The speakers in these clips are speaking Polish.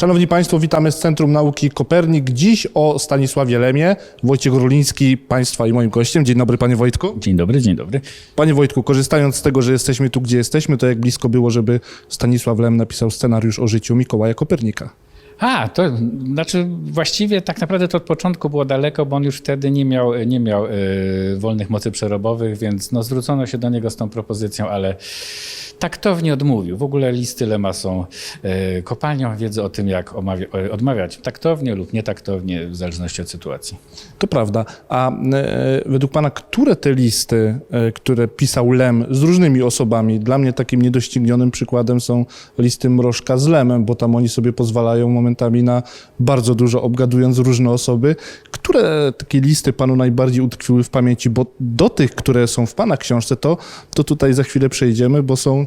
Szanowni Państwo, witamy z Centrum Nauki Kopernik. Dziś o Stanisławie Lemie. Wojciech Ruliński, Państwa i moim gościem. Dzień dobry, Panie Wojtku. Dzień dobry, dzień dobry. Panie Wojtku, korzystając z tego, że jesteśmy tu, gdzie jesteśmy, to jak blisko było, żeby Stanisław Lem napisał scenariusz o życiu Mikołaja Kopernika. A, to znaczy właściwie tak naprawdę to od początku było daleko, bo on już wtedy nie miał, nie miał e, wolnych mocy przerobowych, więc no, zwrócono się do niego z tą propozycją, ale taktownie odmówił. W ogóle listy Lema są e, kopalnią wiedzy o tym, jak e, odmawiać taktownie lub nietaktownie, w zależności od sytuacji. To prawda. A e, według Pana, które te listy, które pisał Lem z różnymi osobami, dla mnie takim niedoścignionym przykładem są listy Mrożka z Lemem, bo tam oni sobie pozwalają momentami na bardzo dużo, obgadując różne osoby. Które takie listy Panu najbardziej utkwiły w pamięci? Bo do tych, które są w Pana książce, to, to tutaj za chwilę przejdziemy, bo są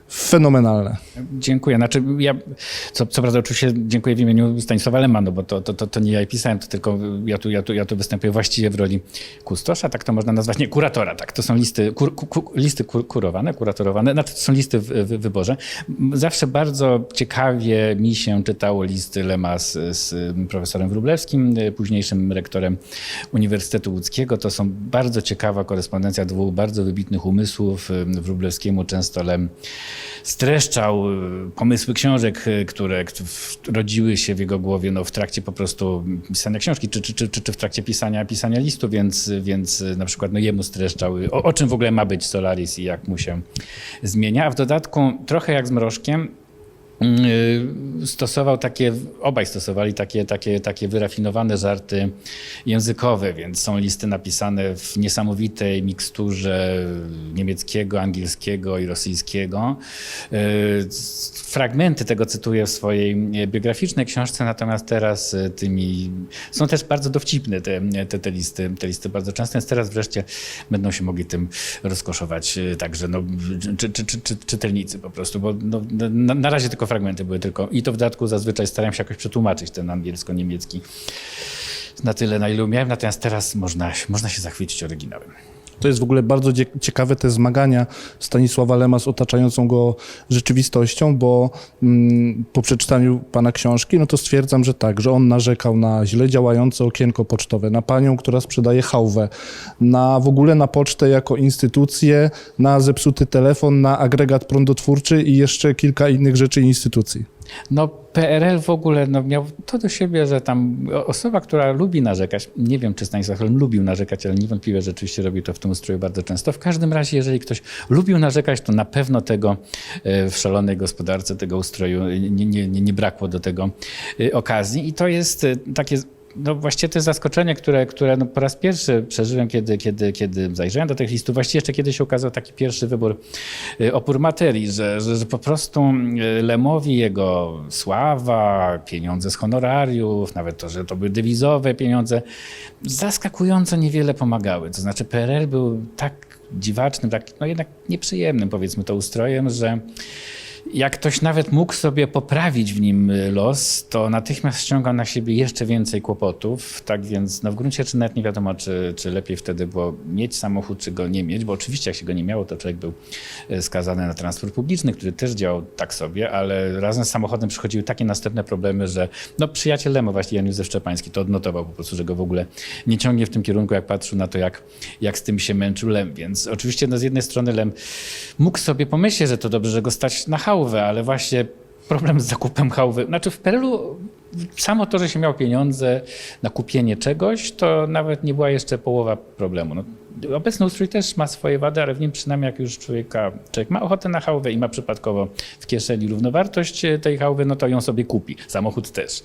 fenomenalne. Dziękuję. Znaczy, ja, co, co prawda, oczywiście dziękuję w imieniu Stanisława Lema, no bo to, to, to, to nie ja pisałem, to tylko ja tu, ja, tu, ja tu występuję właściwie w roli kustosza, tak to można nazwać, nie, kuratora, tak. To są listy, kur, ku, ku, listy kur, kurowane, kuratorowane, znaczy to są listy w, w wyborze. Zawsze bardzo ciekawie mi się czytało listy Lema z, z profesorem Wróblewskim, późniejszym rektorem Uniwersytetu Łódzkiego. To są bardzo ciekawa korespondencja dwóch bardzo wybitnych umysłów. Wróblewskiemu często Lem streszczał y, pomysły książek, y, które rodziły się w jego głowie no, w trakcie po prostu pisania książki, czy, czy, czy, czy, w trakcie pisania, pisania listu, więc, więc y, na przykład no, jemu streszczał, o, o czym w ogóle ma być Solaris i jak mu się zmienia. A w dodatku, trochę jak z Mrożkiem, stosował takie, obaj stosowali takie, takie, takie wyrafinowane żarty językowe, więc są listy napisane w niesamowitej miksturze niemieckiego, angielskiego i rosyjskiego. Y, Fragmenty tego cytuję w swojej biograficznej książce, natomiast teraz y, tymi są też bardzo dowcipne te, te, te listy, te listy bardzo często, więc teraz wreszcie będą się mogli tym rozkoszować y, także no, czy, czy, czy, czy, czytelnicy po prostu, bo no, na, na razie tylko fragmenty były tylko i to w dodatku zazwyczaj staram się jakoś przetłumaczyć ten angielsko-niemiecki na tyle, na ile umiałem, natomiast teraz można, można się zachwycić oryginałem. To jest w ogóle bardzo ciekawe te zmagania Stanisława Lema z otaczającą go rzeczywistością, bo mm, po przeczytaniu pana książki, no to stwierdzam, że tak, że on narzekał na źle działające okienko pocztowe, na panią, która sprzedaje hałwę, na w ogóle na pocztę jako instytucję, na zepsuty telefon, na agregat prądotwórczy i jeszcze kilka innych rzeczy i instytucji. No PRL w ogóle no, miał to do siebie, że tam osoba, która lubi narzekać, nie wiem czy Stanisław Lem lubił narzekać, ale niewątpliwie rzeczywiście robił to w tym ustroju bardzo często. W każdym razie, jeżeli ktoś lubił narzekać, to na pewno tego e, w szalonej gospodarce, tego ustroju nie, nie, nie, brakło do tego e, okazji i to jest e, takie no właściwie to jest zaskoczenie, które, które no po raz pierwszy przeżyłem, kiedy, kiedy, kiedy zajrzałem do tych listów. Właściwie jeszcze kiedy się ukazał taki pierwszy wybór y, opór materii, że, że, że po prostu y, Lemowi jego sława, pieniądze z honorariów, nawet to, że to były dewizowe pieniądze, zaskakująco niewiele pomagały. To znaczy PRL był tak dziwacznym, tak no jednak nieprzyjemnym powiedzmy to ustrojem, że jak ktoś nawet mógł sobie poprawić w nim y, los, to natychmiast ściągał na siebie jeszcze więcej kłopotów. Tak więc no w gruncie rzeczy nawet nie wiadomo, czy, czy lepiej wtedy było mieć samochód, czy go nie mieć, bo oczywiście jak się go nie miało, to człowiek był y, skazany na transport publiczny, który też działał tak sobie, ale razem z samochodem przychodziły takie następne problemy, że no przyjaciel Lemo, właśnie Jan Józef to odnotował po prostu, że go w ogóle nie ciągnie w tym kierunku, jak patrzył na to, jak, jak z tym się męczył Lem. Więc oczywiście no z jednej strony Lem mógł sobie pomyśleć, że to dobrze, że go stać na hałwę, ale właśnie problem z zakupem hałwy. Znaczy w Perelu samo to, że się miał pieniądze na kupienie czegoś, to nawet nie była jeszcze połowa problemu. No, obecny ustrój też ma swoje wady, ale w nim przynajmniej jak już człowieka, człowiek ma ochotę na hałwę i ma przypadkowo w kieszeni równowartość e, tej hałwy, no to ją sobie kupi. Samochód też.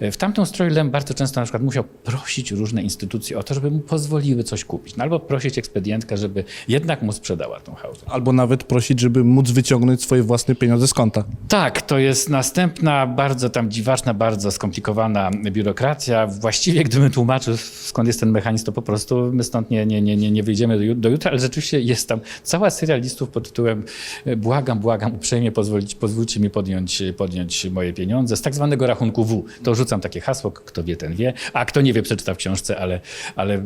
E, W tamtym ustroju Lem bardzo często na przykład musiał prosić różne instytucje o to, żeby mu pozwoliły coś kupić. No, albo prosić ekspedientkę, żeby jednak mu sprzedała tą hałwę. Albo nawet prosić, żeby móc wyciągnąć swoje własne pieniądze z konta. Tak, to jest następna bardzo tam dziwaczna, bardzo skomplikowana biurokracja. Właściwie gdybym tłumaczył skąd jest ten mechanizm, to po prostu my stąd nie, nie, nie, nie, nie, nie wyjdziemy do, jut- do jutra, ale rzeczywiście jest tam cała seria listów pod tytułem e, błagam, błagam, uprzejmie pozwolić, pozwólcie mi podjąć, podjąć moje pieniądze z tak zwanego rachunku W. To rzucam takie hasło, kto wie, ten wie, a kto nie wie, przeczyta w książce, ale, ale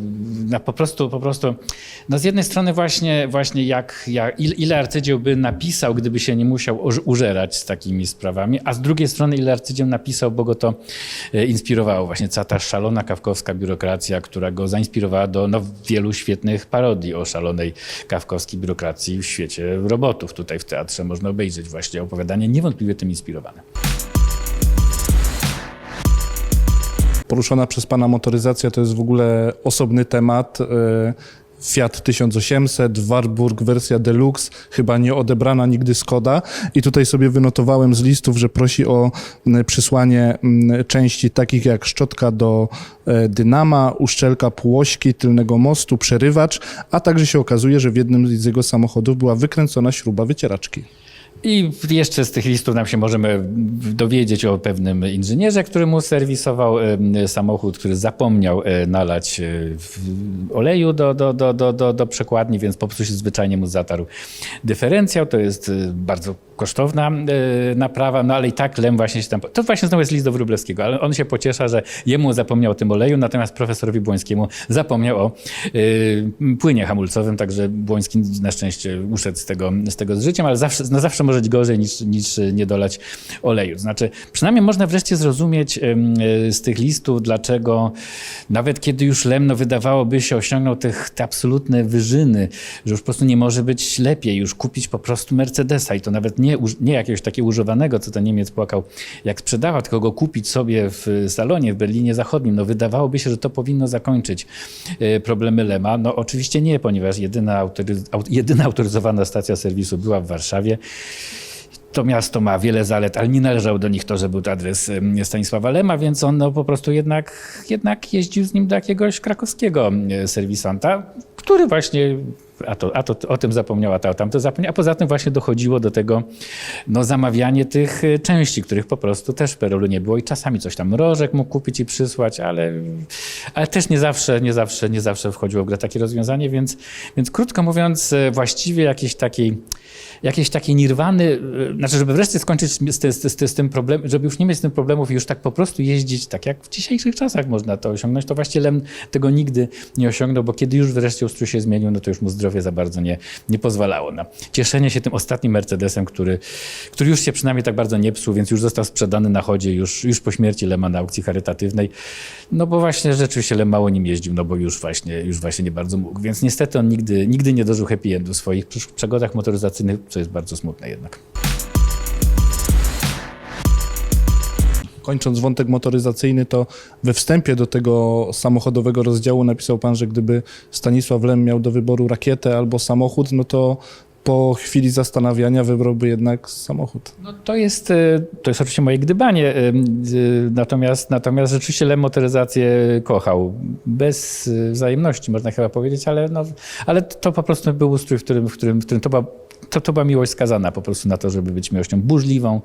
na, po prostu, po prostu, no z jednej strony właśnie, właśnie jak, jak, ile, arcydzieł by napisał, gdyby się nie musiał uż- użerać z takimi sprawami, a z drugiej strony ile arcydzieł napisał, bo go to e, inspirowało. Właśnie cała ta szalona kawkowska biurokracja, która go zainspirowała do no, wielu świetnych parodii o szalonej kawkowskiej biurokracji w świecie robotów. Tutaj w teatrze można obejrzeć właśnie opowiadanie niewątpliwie tym inspirowane. Poruszona przez pana motoryzacja to jest w ogóle osobny temat. Fiat 1800, Warburg wersja Deluxe, chyba nie odebrana nigdy Skoda. I tutaj sobie wynotowałem z listów, że prosi o przysłanie części takich jak szczotka do e, dynama, uszczelka półośki, tylnego mostu, przerywacz, a także się okazuje, że w jednym z jego samochodów była wykręcona śruba wycieraczki. I jeszcze z tych listów nam się możemy dowiedzieć o pewnym inżynierze, który mu serwisował samochód, który zapomniał e, nalać e, oleju do, do, do, do, do, do przekładni, więc po prostu się zwyczajnie mu zatarł dyferencjał. To jest e, bardzo kosztowna naprawa, no ale i tak Lem właśnie się tam... To właśnie znowu jest list do Wróblewskiego, ale on się pociesza, że jemu zapomniał o tym oleju, natomiast profesorowi Błońskiemu zapomniał o płynie hamulcowym, także Błoński na szczęście uszedł z tego z, tego z życiem, ale zawsze, no zawsze może być gorzej niż, niż nie dolać oleju. Znaczy, przynajmniej można wreszcie zrozumieć e, z tych listów, dlaczego nawet kiedy już Lem, no wydawałoby się, osiągnął tych, te absolutne wyżyny, że już po prostu nie może być lepiej, już kupić po prostu Mercedesa i to nawet nie, nie jakiegoś takiego używanego, co ten Niemiec płakał, jak sprzedawał, tylko go kupić sobie w salonie w Berlinie Zachodnim. No wydawałoby się, że to powinno zakończyć e, problemy Lema. No oczywiście nie, ponieważ jedyna, autoryz- au- jedyna autoryzowana stacja serwisu była w Warszawie. To miasto ma wiele zalet, ale nie należało do nich to, że był to adres Stanisława Lema, więc on no, po prostu jednak, jednak jeździł z nim do jakiegoś krakowskiego e, serwisanta, który właśnie, a to, a to o tym zapomniał, a to o tamto zapomniał, a poza tym właśnie dochodziło do tego no, zamawianie tych e, części, których po prostu też w Perolu nie było i czasami coś tam mrożek mógł kupić i przysłać, ale, ale też nie zawsze, nie zawsze, nie zawsze wchodziło w grę takie rozwiązanie, więc, więc krótko mówiąc, e, właściwie jakiejś takiej jakiejś takiej nirwany, y, znaczy, żeby wreszcie skończyć z, z, z, z tym problemem, żeby już nie mieć z tym problemów i już tak po prostu jeździć, tak jak w dzisiejszych czasach można to osiągnąć, to właściwie Lem tego nigdy nie osiągnął, bo kiedy już wreszcie ustrój się zmienił, no to już mu zdrowie za bardzo nie, nie pozwalało na cieszenie się tym ostatnim Mercedesem, który, który już się przynajmniej tak bardzo nie psuł, więc już został sprzedany na chodzie już, już po śmierci Lema na aukcji charytatywnej, no bo właśnie rzeczywiście Lem mało nim jeździł, no bo już właśnie, już właśnie nie bardzo mógł, więc niestety on nigdy, nigdy nie dożył happy endu w swoich przy- przygodach motoryzacyjnych, co jest bardzo smutne jednak. Kończąc wątek motoryzacyjny, to we wstępie do tego samochodowego rozdziału napisał pan, że gdyby Stanisław Lem miał do wyboru rakietę albo samochód, no to po chwili zastanawiania wybrałby jednak samochód. No to jest, e, to jest oczywiście moje gdybanie, e, e, natomiast, natomiast rzeczywiście Lem motoryzację kochał. Bez wzajemności, można chyba powiedzieć, ale, no, ale to po prostu był ustrój, w którym, w którym, w którym to była to, to była miłość skazana po prostu na to, żeby być miłością burzliwą,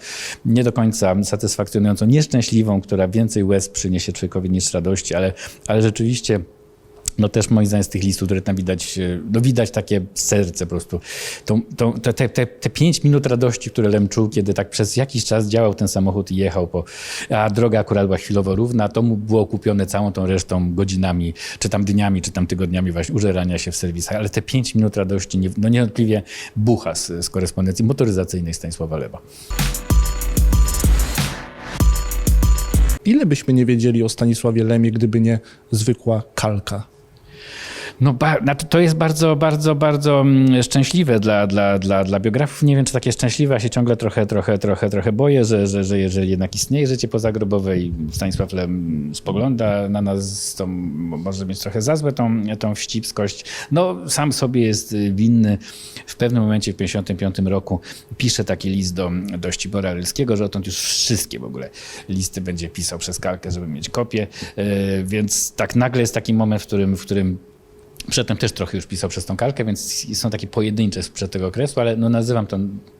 nie do końca satysfakcjonującą, nieszczęśliwą, która więcej łez przyniesie człowiekowi niż radości, ale, ale rzeczywiście no też moim zdaniem z tych listów, które tam widać, e, no widać takie serce po prostu. Tą, te, te, te, pięć minut radości, które Lem czuł, kiedy tak przez jakiś czas działał ten samochód i jechał, po, a droga akurat była chwilowo równa, to mu było kupione całą tą resztą godzinami, czy tam dniami, czy tam tygodniami właśnie użerania się w serwisach, ale te pięć minut radości, nie, no niewątpliwie bucha z, z korespondencji motoryzacyjnej Stanisława Lema. Ile byśmy nie wiedzieli o Stanisławie Lemie, gdyby nie zwykła kalka? No, to jest bardzo, bardzo, bardzo mm, szczęśliwe dla, dla, dla, dla biografów. Nie wiem, czy takie szczęśliwe, ja się ciągle trochę, trochę, trochę, trochę boję, że, że, że jeżeli jednak istnieje życie pozagrobowe i Stanisław Lem spogląda na nas, to może mieć trochę za złe tą, tą wścibskość. No, sam sobie jest winny. W pewnym momencie w 1955 roku pisze taki list do, do Ścibora Rylskiego, że odtąd już wszystkie w ogóle listy będzie pisał przez kalkę, żeby mieć kopię. E, Więc tak nagle jest taki moment, w którym, w którym Przedtem też trochę już pisał przez tą kalkę, więc są takie pojedyncze sprzed tego okresu, ale no nazywam to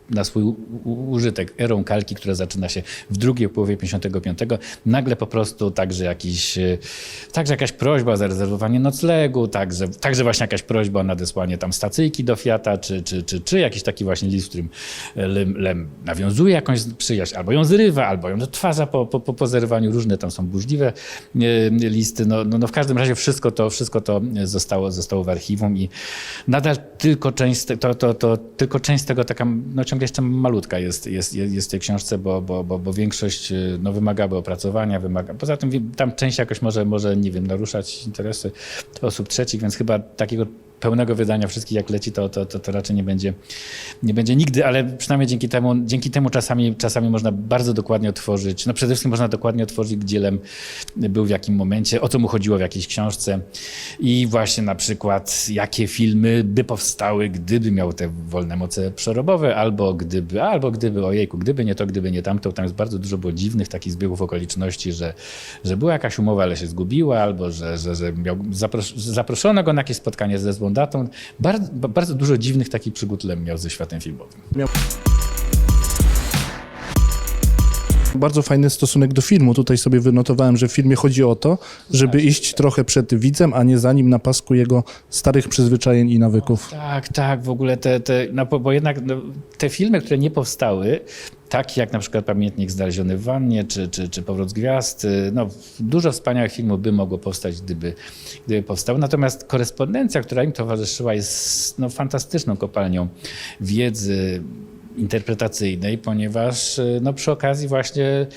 na swój użytek erą kalki, która zaczyna się w drugiej połowie 55. Nagle po prostu także, jakiś, e, także jakaś prośba o zarezerwowanie noclegu, także, także właśnie jakaś prośba o nadesłanie tam stacyjki do Fiata, czy, czy, czy, czy jakiś taki właśnie list, w którym Lem, Lem nawiązuje jakąś przyjaźń, albo ją zrywa, albo ją odtwarza po, po, po, po zerwaniu. Różne tam są burzliwe e, listy. No, no, no w każdym razie wszystko to, wszystko to zostało, zostało w archiwum i nadal tylko część, to, to, to, tylko część tego taka, no ciągle jeszcze malutka jest, jest, jest, w tej książce, bo, bo, bo, bo większość y, no, wymagałaby opracowania, wymaga, poza tym tam część jakoś może, może, nie wiem, naruszać interesy osób trzecich, więc chyba takiego pełnego wydania wszystkich jak leci, to, to, to, to raczej nie będzie, nie będzie nigdy, ale przynajmniej dzięki temu, dzięki temu czasami, czasami można bardzo dokładnie otworzyć, no przede wszystkim można dokładnie otworzyć, gdzie Lem był w jakim momencie, o co mu chodziło w jakiejś książce i właśnie na przykład jakie filmy by powstały, gdyby miał te wolne moce przerobowe, albo gdyby, albo gdyby, ojejku, gdyby nie to, gdyby nie tamto, tam jest bardzo dużo było dziwnych takich zbiegów okoliczności, że, że była jakaś umowa, ale się zgubiła, albo że, że, że miał, zapros zaproszono go na jakieś spotkanie ze złą datą. Bardzo, bardzo dużo dziwnych takich przygód Lem miał ze światem filmowym. Bardzo fajny stosunek do filmu. Tutaj sobie wynotowałem, że w filmie chodzi o to, żeby iść trochę przed widzem, a nie za nim na pasku jego starych przyzwyczajeń i nawyków. Tak, tak, w ogóle te, te no bo, bo jednak no, te filmy, które nie powstały, takie jak na przykład Pamiętnik Znaleziony w wannie, czy, czy, czy Powrót Gwiazd, y, no dużo wspaniałych filmów by mogło powstać, gdyby, gdyby powstały. Natomiast korespondencja, która im towarzyszyła jest no, fantastyczną kopalnią wiedzy interpretacyjnej, ponieważ y, no, przy okazji właśnie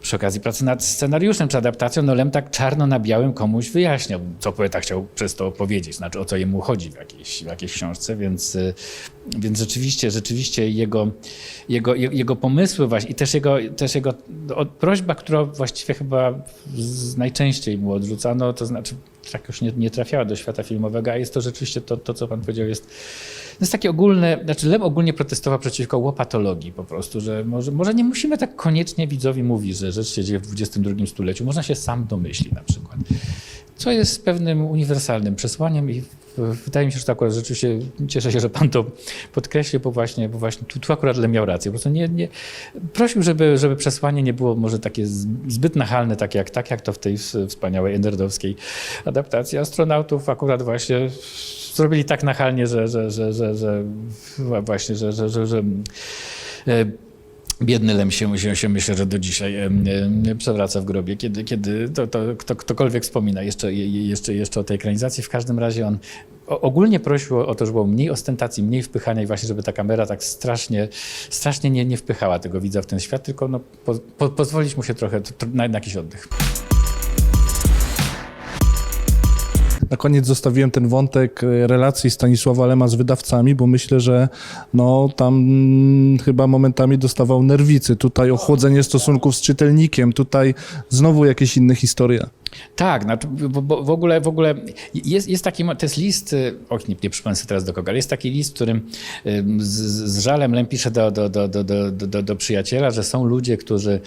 przy okazji pracy nad scenariuszem czy adaptacją, no Lem tak czarno na białym komuś wyjaśniał, co poeta chciał przez to powiedzieć, znaczy o co jemu chodzi w jakiejś, w jakiejś książce, więc, y, więc rzeczywiście, rzeczywiście jego, jego, je- jego pomysły właśnie i też jego, też jego prośba, która właściwie chyba najczęściej mu odrzucano, to znaczy tak już nie, nie trafiała do świata filmowego, a jest to rzeczywiście to, to co pan powiedział, jest jest takie ogólne, znaczy Lem ogólnie protestował przeciwko łopatologii po prostu, że może, może nie musimy tak koniecznie widzowi mówić, że rzecz się dzieje w XXI stuleciu, można się sam domyślić na przykład. Co jest pewnym uniwersalnym przesłaniem i wydaje mi się, że to akurat rzeczywiście cieszę się, że pan to podkreślił, bo właśnie, bo właśnie tu, tu akurat Lem miał rację. Po prostu nie, nie, prosił, żeby, żeby przesłanie nie było może takie zbyt nachalne, tak jak, tak jak to w tej wspaniałej enderdowskiej adaptacji astronautów akurat właśnie zrobili tak nachalnie, że, że, że, że, że właśnie, że, że, że, że e, Biedny Lem się, się, się myślę, że do dzisiaj em, em, przewraca w grobie, kiedy, kiedy to, to, kto, ktokolwiek wspomina jeszcze, je- je- jeszcze, jeszcze o tej ekranizacji. W każdym razie on ogólnie prosił o to, żeby było mniej ostentacji, mniej wpychania i właśnie, żeby ta kamera tak strasznie, strasznie nie, nie wpychała tego widza w ten świat, tylko no, po, po, pozwolić mu się trochę tr- na, na jakiś oddech. Na koniec zostawiłem ten wątek e, relacji Stanisława Lema z wydawcami, bo myślę, że no, tam mm, chyba momentami dostawał nerwicy. Tutaj ochłodzenie stosunków z czytelnikiem, tutaj znowu jakieś inne historie. Tak, bo, bo w ogóle, w ogóle jest, jest taki, to jest list, y, och nie, nie przypomnę sobie teraz do kogo, ale jest taki list, w którym ym, z, z żalem Lem pisze do, do, do, do, do, do, do przyjaciela, że są ludzie, którzy,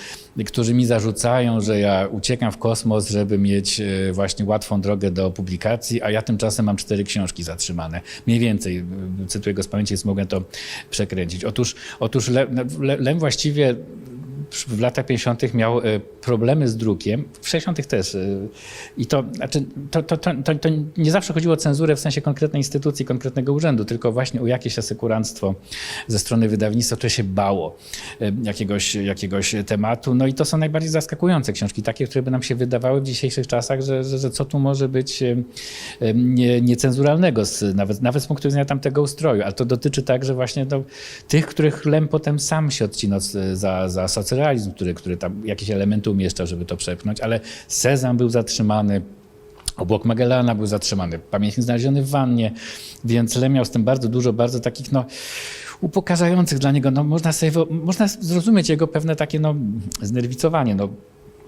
którzy mi zarzucają, że ja uciekam w kosmos, żeby mieć y, właśnie łatwą drogę do publikacji, a ja tymczasem mam cztery książki zatrzymane. Mniej więcej, y, cytuję go z pamięci, więc mogę to przekręcić. Otóż, otóż Lem, Lem właściwie w latach 50. miał e, problemy z drukiem, w 60. też. e, I to, znaczy, to, to, to, to, nie zawsze chodziło o cenzurę w sensie konkretnej instytucji, konkretnego urzędu, tylko właśnie o jakieś asekuranstwo ze strony wydawnictwa, które się bało e, jakiegoś, jakiegoś tematu. No i to są najbardziej zaskakujące książki, takie, które by nam się wydawały w dzisiejszych czasach, że, że, że co tu może być nie, niecenzuralnego, z, nawet, nawet z punktu widzenia tamtego ustroju. Ale to dotyczy także właśnie no, tych, których Lem potem sam się odcinał z- za, za socrealizm, który, który tam jakieś elementy umieszczał, żeby to przepchnąć, ale Sezam był zatrzymany, Obłok Magellana był zatrzymany, pamiętnik znaleziony w wannie, więc Lem miał z tym bardzo dużo, bardzo takich no, upokarzających dla niego. No, można, sobie, można zrozumieć jego pewne takie no, znerwicowanie. No,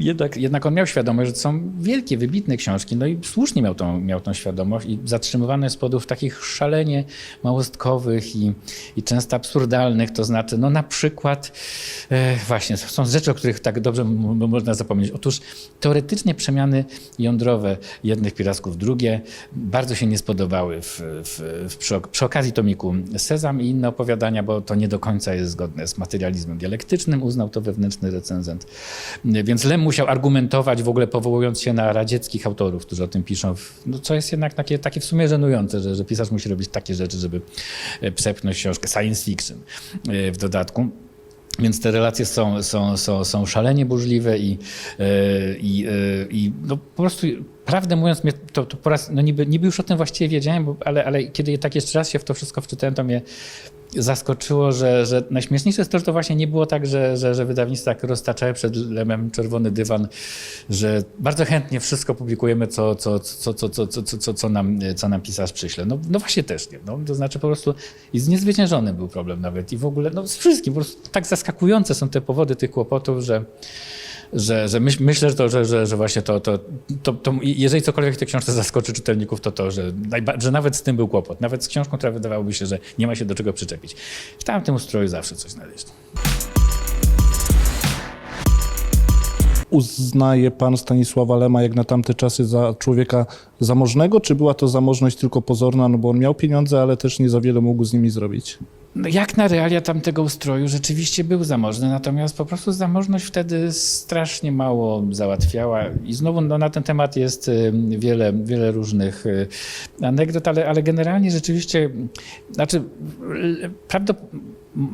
jednak, jednak on miał świadomość, że to są wielkie, wybitne książki, no i słusznie miał tą, miał tą świadomość i zatrzymywany z powodów takich szalenie małostkowych i, i często absurdalnych, to znaczy, no na przykład, e, właśnie, są rzeczy, o których tak dobrze można zapomnieć. Otóż teoretycznie przemiany jądrowe jednych pirasków drugie bardzo się nie spodobały w, w, w, przy, przy okazji tomiku Sezam i inne opowiadania, bo to nie do końca jest zgodne z materializmem dialektycznym, uznał to wewnętrzny recenzent. Więc Lem musiał argumentować w ogóle powołując się na radzieckich autorów, którzy o tym piszą, no, co jest jednak takie, takie w sumie żenujące, że, że pisarz musi robić takie rzeczy, żeby e, przepchnąć książkę science fiction e, w dodatku. Więc te relacje są, są, są, są szalenie burzliwe i, e, i, i no po prostu, prawdę mówiąc, mnie to, to po raz, no niby, niby już o tym właściwie wiedziałem, bo, ale, ale kiedy tak jeszcze raz się w to wszystko wczytałem, to mnie zaskoczyło, że, że najśmieszniejsze jest to, że to właśnie nie było tak, że, że, że wydawnictwa tak roztaczały przed lemem czerwony dywan, że bardzo chętnie wszystko publikujemy, co, co, co, co, co, co, co, co, nam, co nam pisarz przyśle. No, no właśnie też nie. No, to znaczy po prostu i niezwyciężonym był problem nawet i w ogóle no, z wszystkim. Po prostu tak zaskakujące są te powody tych kłopotów, że że, że myśl, myślę, że, to, że, że, że właśnie to, to, to, to, jeżeli cokolwiek w tej książce zaskoczy czytelników, to to, że, że nawet z tym był kłopot. Nawet z książką, która wydawałoby się, że nie ma się do czego przyczepić. W tamtym ustroju zawsze coś znaleźć. Uznaje pan Stanisława Lema jak na tamte czasy za człowieka zamożnego, czy była to zamożność tylko pozorna, no bo on miał pieniądze, ale też nie za wiele mógł z nimi zrobić? No jak na realia tamtego ustroju rzeczywiście był zamożny, natomiast po prostu zamożność wtedy strasznie mało załatwiała i znowu no, na ten temat jest wiele, wiele różnych y, anegdot, ale, ale generalnie rzeczywiście, znaczy l- prawdop-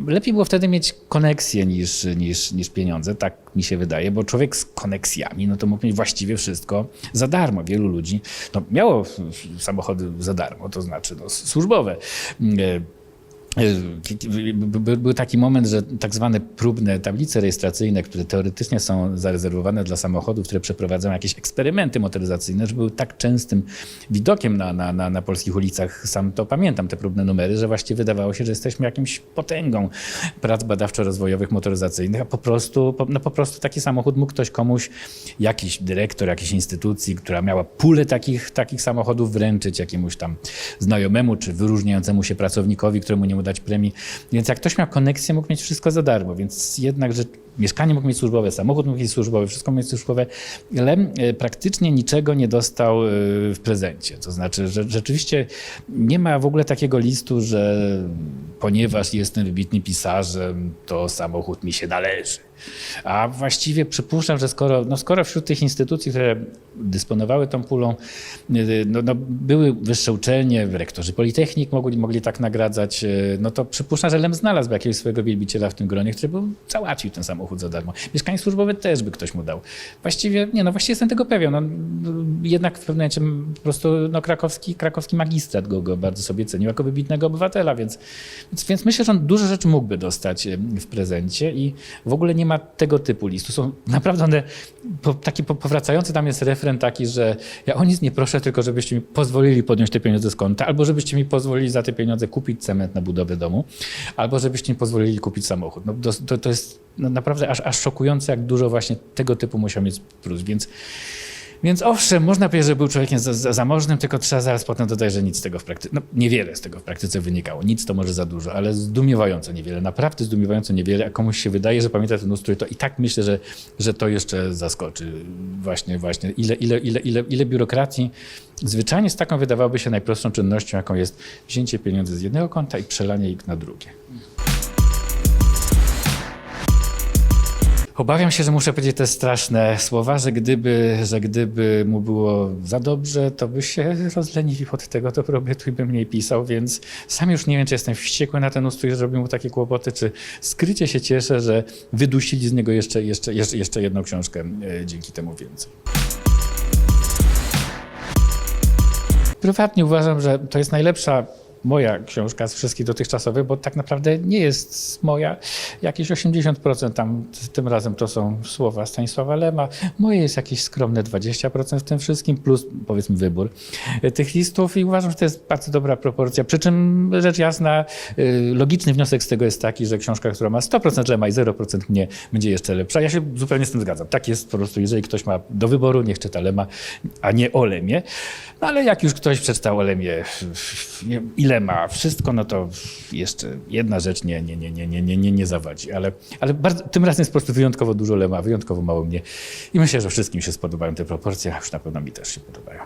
lepiej było wtedy mieć koneksję niż, niż, niż pieniądze, tak mi się wydaje, bo człowiek z koneksjami, no to mógł mieć właściwie wszystko za darmo. Wielu ludzi no, miało samochody za darmo, to znaczy no, służbowe. By- Był taki moment, że tak zwane próbne tablice rejestracyjne, które teoretycznie są zarezerwowane dla samochodów, które przeprowadzają jakieś eksperymenty motoryzacyjne, że były tak częstym widokiem na, na, na, na polskich ulicach, sam to pamiętam, te próbne numery, że właściwie wydawało się, że jesteśmy jakimś potęgą prac badawczo-rozwojowych motoryzacyjnych, a po prostu, po, no po prostu taki samochód mógł ktoś komuś, jakiś dyrektor jakiejś instytucji, która miała pulę takich, takich samochodów wręczyć jakiemuś tam znajomemu czy wyróżniającemu się pracownikowi, któremu nie mu dać premii. Więc jak ktoś miał koneksję, mógł mieć wszystko za darmo. Więc jednak, że mieszkanie mógł mieć służbowe, samochód mógł mieć służbowy, wszystko mógł mieć służbowe. Lem e, praktycznie niczego nie dostał e, w prezencie. To znaczy, że rzeczywiście nie ma w ogóle takiego listu, że ponieważ jestem wybitnym pisarzem, to samochód mi się należy. A właściwie przypuszczam, że skoro, no skoro wśród tych instytucji, które dysponowały tą pulą, y, no, no były wyższe uczelnie, rektorzy politechnik mogli, mogli tak nagradzać, y, no to przypuszczam, że Lem znalazłby jakiegoś swojego wielbiciela w tym gronie, który by załatwił ten samochód za darmo. Mieszkanie służbowe też by ktoś mu dał. Właściwie, nie no, właściwie jestem tego pewien. No, jednak w pewnym momencie po prostu no, krakowski, krakowski magistrat go, go bardzo sobie cenił jako wybitnego obywatela, więc, więc, więc myślę, że on dużo rzeczy mógłby dostać y, w prezencie i w ogóle nie ma tego typu listu. Są naprawdę one po, taki po- powracający tam jest refren taki, że ja o nic nie proszę, tylko żebyście mi pozwolili podjąć te pieniądze z konta, albo żebyście mi pozwolili za te pieniądze kupić cement na budowę domu, albo żebyście mi pozwolili kupić samochód. No, to, to, jest no, naprawdę aż, aż szokujące, jak dużo właśnie tego typu musiał mieć plus, więc więc owszem, można powiedzieć, że był człowiekiem za, za, zamożnym, tylko trzeba zaraz potem dodać, że nic z tego w praktyce, no niewiele z tego w praktyce wynikało. Nic to może za dużo, ale zdumiewająco niewiele, naprawdę zdumiewająco niewiele. A komuś się wydaje, że pamięta ten ustrój, to i tak myślę, że, że to jeszcze zaskoczy. Właśnie, właśnie. Ile, ile, ile, ile, ile biurokracji zwyczajnie z taką wydawałoby się najprostszą czynnością, jaką jest wzięcie pieniędzy z jednego konta i przelanie ich na drugie. Obawiam się, że muszę powiedzieć te straszne słowa, że gdyby, że gdyby mu było za dobrze, to by się rozleniwił od tego dobrobytu i by mniej pisał, więc sam już nie wiem, czy jestem wściekły na ten ustrój, że robił mu takie kłopoty, czy skrycie się cieszę, że wydusili z niego jeszcze, jeszcze, jeszcze, jeszcze jedną książkę e, dzięki temu więcej. Prywatnie uważam, że to jest najlepsza moja książka z wszystkich dotychczasowych, bo tak naprawdę nie jest moja. Jakieś 80% tam tym razem to są słowa Stanisława Lema. Moje jest jakieś skromne 20% w tym wszystkim, plus powiedzmy wybór tych listów i uważam, że to jest bardzo dobra proporcja. Przy czym rzecz jasna, y, logiczny wniosek z tego jest taki, że książka, która ma 100% Lema i 0% mnie, będzie jeszcze lepsza. Ja się zupełnie z tym zgadzam. Tak jest po prostu, jeżeli ktoś ma do wyboru, niech czyta Lema, a nie o Lemie. No ale jak już ktoś przeczytał o Lemie ile ma wszystko, no to jeszcze jedna rzecz nie, nie, nie, nie, nie, nie, nie, nie zawadzi. Ale, ale bardzo, tym razem jest po prostu wyjątkowo dużo Lema, wyjątkowo mało mnie. I myślę, że wszystkim się spodobają te proporcje, a już na pewno mi też się podobają.